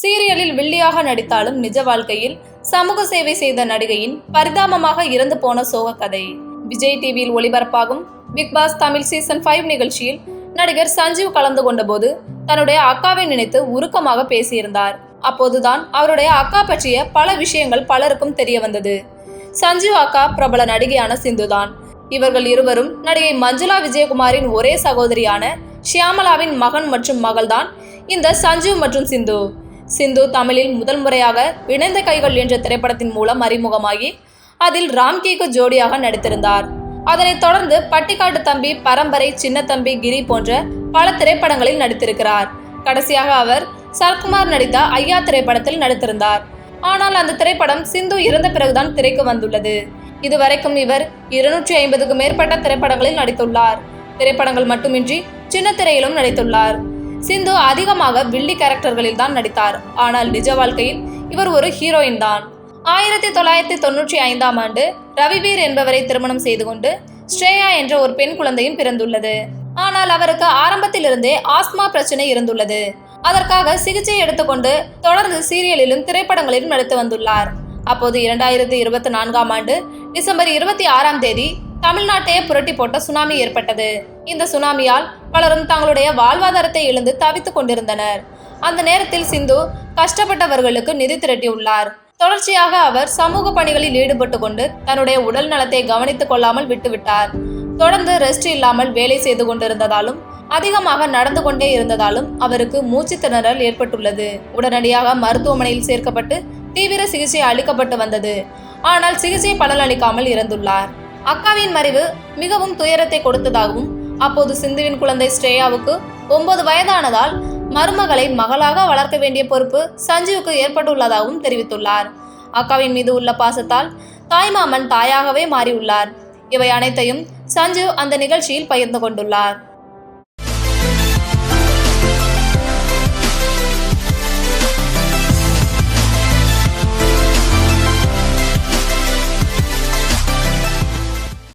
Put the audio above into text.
சீரியலில் வில்லியாக நடித்தாலும் நிஜ வாழ்க்கையில் சமூக சேவை செய்த நடிகையின் பரிதாபமாக இறந்து போன சோக கதை விஜய் டிவியில் ஒளிபரப்பாகும் Bigg Boss Tamil season five நிகழ்ச்சியில் நடிகர் சஞ்சீவ் கலந்து கொண்டபோது தன்னுடைய அக்காவை நினைத்து உருக்கமாக பேசியிருந்தார். அப்போதுதான் அவருடைய அக்கா பற்றிய பல விஷயங்கள் பலருக்கும் தெரிய வந்தது. சஞ்சீவ் அக்கா பிரபல நடிகையான சிந்துதான். இவர்கள் இருவரும் நடிகை மஞ்சுளா விஜயகுமாரின் ஒரே சகோதரியான ஷியாமலாவின் மகன் மற்றும் மகள்தான் இந்த சஞ்சீவ் மற்றும் சிந்து. சிந்து தமிழில் முதல் முறையாக இணைந்த கைகள் என்ற திரைப்படத்தின் மூலம் அறிமுகமாகி அதில் ராம்கேக்கு ஜோடியாக நடித்திருந்தார். அதனைத் தொடர்ந்து பட்டிக்காட்டு தம்பி பரம்பரை சின்ன தம்பி கிரி போன்ற பல திரைப்படங்களில் நடித்திருக்கிறார். கடைசியாக அவர் சரத்குமார் நடித்த ஐயா திரைப்படத்தில் நடித்திருந்தார். ஆனால் அந்த திரைப்படம் சிந்து இறந்த பிறகுதான் திரைக்கு வந்துள்ளது. இதுவரைக்கும் இவர் இருநூற்றி ஐம்பதுக்கு மேற்பட்ட திரைப்படங்களில் நடித்துள்ளார். திரைப்படங்கள் மட்டுமின்றி சின்ன திரையிலும் நடித்துள்ளார். சிந்து அதிகமாக வில்லி கேரக்டர்களில் தான் நடித்தார். ஆனால் நிஜ வாழ்க்கையில் இவர் ஒரு ஹீரோயின் தான். ஆயிரத்தி தொள்ளாயிரத்தி தொண்ணூற்றி ஐந்தாம் ஆண்டு ரவிவீர் என்பவரை திருமணம் செய்து கொண்டு ஸ்ரேயா என்ற ஒரு பெண் குழந்தையும் பிறந்துள்ளது. ஆனால் அவருக்கு ஆரம்பத்திலிருந்தே ஆஸ்மா பிரச்சனை இருந்துள்ளது. அதற்காக சிகிச்சை எடுத்துக்கொண்டு தொடர்ந்து சீரியலிலும் திரைப்படங்களிலும் நடித்து வந்துள்ளார். அப்போது இரண்டாயிரத்தி இருபத்தி நான்காம் ஆண்டு டிசம்பர் இருபத்தி ஆறாம் தேதி தமிழ்நாட்டையே புரட்டி போட்ட சுனாமி ஏற்பட்டது. இந்த சுனாமியால் பலரும் தங்களுடைய வாழ்வாதாரத்தை இழந்து தவித்துக் கொண்டிருந்தனர். அந்த நேரத்தில் சிந்து கஷ்டப்பட்டவர்களுக்கு நிதி திரட்டியுள்ளார். தொடர்ச்சியாக அவர் சமூக பணிகளில் ஈடுபட்டு கொண்டு தன்னுடைய உடல் நலத்தை கவனித்துக் கொள்ளாமல் விட்டுவிட்டார். தொடர்ந்து ரெஸ்ட் இல்லாமல் வேலை செய்து கொண்டிருந்ததாலும் அதிகமாக நடந்து கொண்டே இருந்ததாலும் அவருக்கு மூச்சு திணறல் ஏற்பட்டுள்ளது. உடனடியாக மருத்துவமனையில் சேர்க்கப்பட்டு தீவிர சிகிச்சை அளிக்கப்பட்டு வந்தது. ஆனால் சிகிச்சை பலனளிக்காமல் இறந்துள்ளார். அக்காவின் மறைவு மிகவும் துயரத்தை கொடுத்ததாகவும் அப்போது சிந்துவின் குழந்தை ஸ்ரேயாவுக்கு ஒன்பது வயதானதால் மருமகளை மகளாக வளர்க்க வேண்டிய பொறுப்பு சஞ்சீவுக்கு ஏற்பட்டுள்ளதாகவும் தெரிவித்துள்ளார். அக்காவின் மீது உள்ள பாசத்தால் தாய்மாமன் தாயாகவே மாறியுள்ளார். இவை அனைத்தையும் சஞ்சீவ் அந்த நிகழ்ச்சியில் பகிர்ந்து கொண்டுள்ளார்.